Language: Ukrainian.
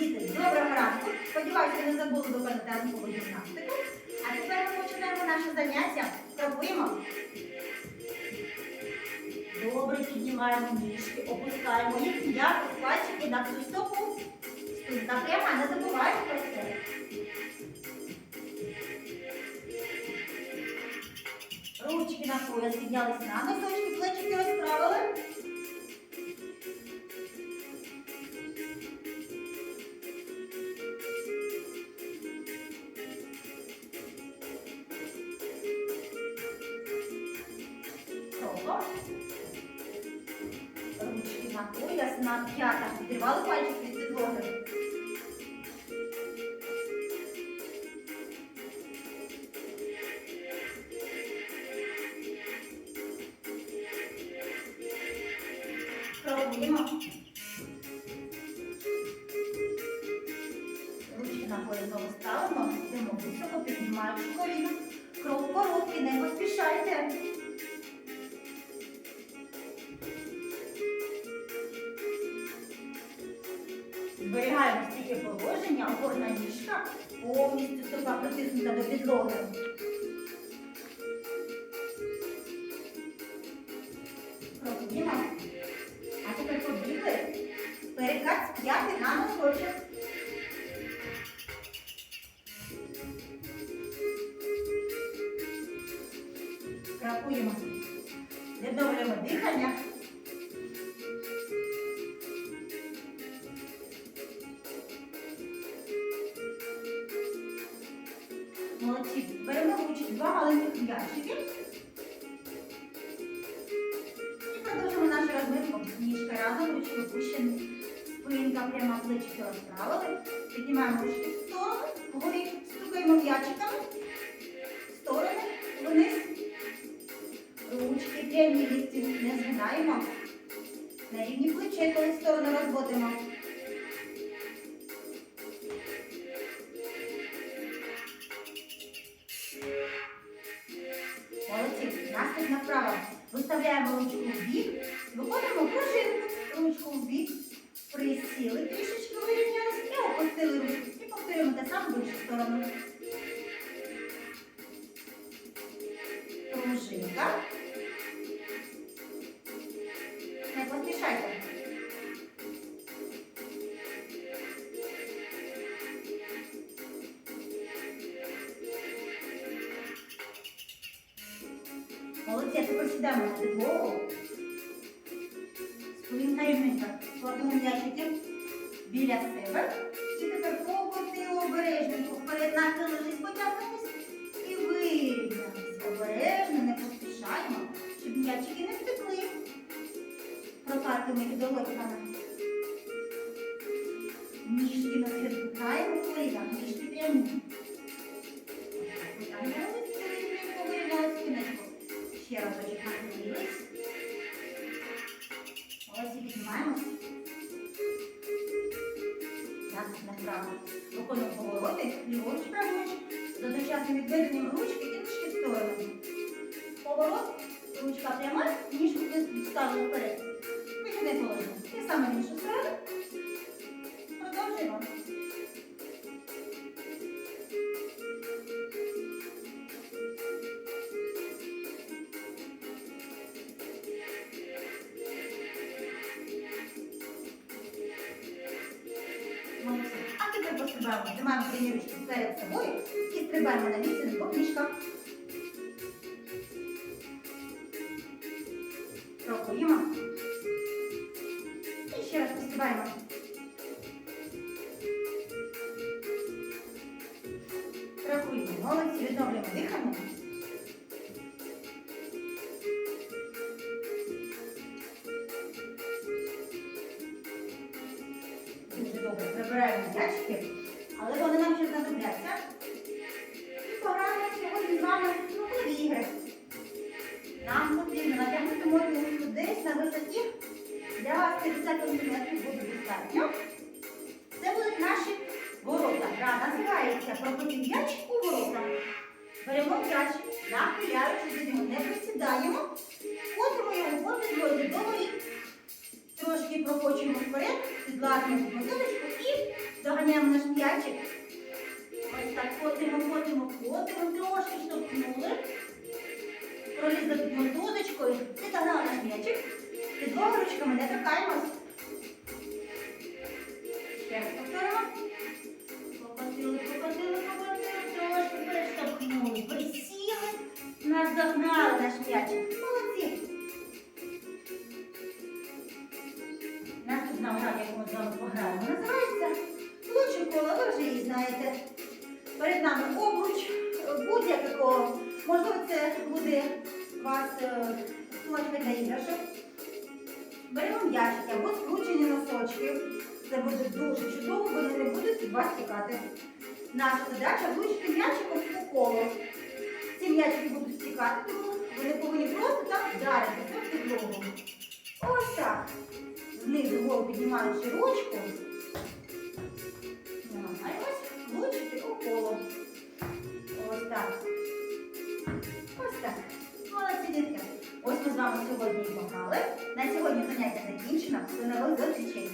Діти, доброго ранку. Сподіваюся, не забули виконати ранкову гімнастику. А тепер ми починаємо наше заняття. Крокуємо. Добре, піднімаємо ніжки, опускаємо їх м'яко, пальчики на всю стопу. Спинка пряма, не забуваємо про це. Ручки на пояс піднялись на носочки, плечики розправили. Кроком. Ручки на пояс, на п'ятах. Підірвали пальчики від підлоги. Пробуємо. Ручки на пояс знову ставимо. Йдемо високо, піднімаючи коліно. Крок короткий, не поспішайте. Зберігаємо стільки положення, опорна ніжка, повністю стопа притиснута до підлоги. Пробуємо. А тепер побігли. Перекат з на носочок. Кракуємо. Відновлюємо дихання. Молодці. Беремо в два маленьких м'ячики. І продовжимо нашу розминку. Ніжка разом, ручки опущені. Спинка прямо плечики розправили. Піднімаємо ручки в сторону. Вгорі стукаємо м'ячиками. В сторону, вниз. Ручки прямі лікті не згинаємо. На рівні плечей, коли сторону розводимо. Наступна. Виставляємо ручку в бік, виходимо пружинку, ручку в бік, присіли, трішечки вирівнялися і опустили ручку. І повторюємо те саме в іншу сторону. Тепер сідаємо на підлогу. Кладемо м'ячики біля себе. І тепер покотили обережненько. Вперед нахилились, потягнулись і вирівнялись. Обережно, не поспішаємо, щоб м'ячики не втекли. Протарками і долоньками. Ніжки ми відпускаємо коліна, ніжки прямі. Наступна вправа. Виконуємо повороти, ліворуч, праворуч, з одночасним відведенням ручки і в сторону. Поворот, ручка пряма, ніжку відставили вперед. Вихідне положення. Те саме в Пострибаємо. Тримаємо тренірочки перед собою і стрибаємо на місці на двох ніжках. Крокуємо. І ще раз пострибаємо. Крокуємо. Молодці. Відновлюємо дихання. Дуже добре. Прибираємо м'ячики, але вони нам ще знадобляться. І пограємо сьогодні з вами нові ігри. Нам потрібно натягнути мою десь на висоті для вас 50 см буде достатньо. Це будуть наші ворота. Гра називається «Прокоти м'яч у ворота. Беремо м'яч, нахиляючи до не присідаємо, котимо його по до воріт. Трошки прокочуємо вперед, підладимо мотилочку штовхнемо наш м'ячик. Ось так котимо, котимо, котимо, трошки штовхнули. Пролізли під мотузочкою, підогнали наш м'ячик. І двома ручками не торкаємось. Ще раз повторимо. Покотили, покотили, покотили, трошки перештовхнули. Присіли, нас загнали наш м'ячик. Молодці. Наступна гра, яку ми з вами пограємо, Коло, ви вже її знаєте. Перед нами обруч будь-якого. Можливо, це буде вас е, для іграшок. Беремо м'ячики або скручені носочки. Це буде дуже чудово, вони не будуть від вас тікати. Наша задача влучити м'ячиком по колу. Ці м'ячики будуть стікати, тому вони повинні просто так вдаритися в підлогу. Ось так. Знизу вгору піднімаючи ручку. Ось так. Молодці дітки. Ось ми з вами сьогодні і пограли. На сьогодні заняття закінчено. До нових зустрічей.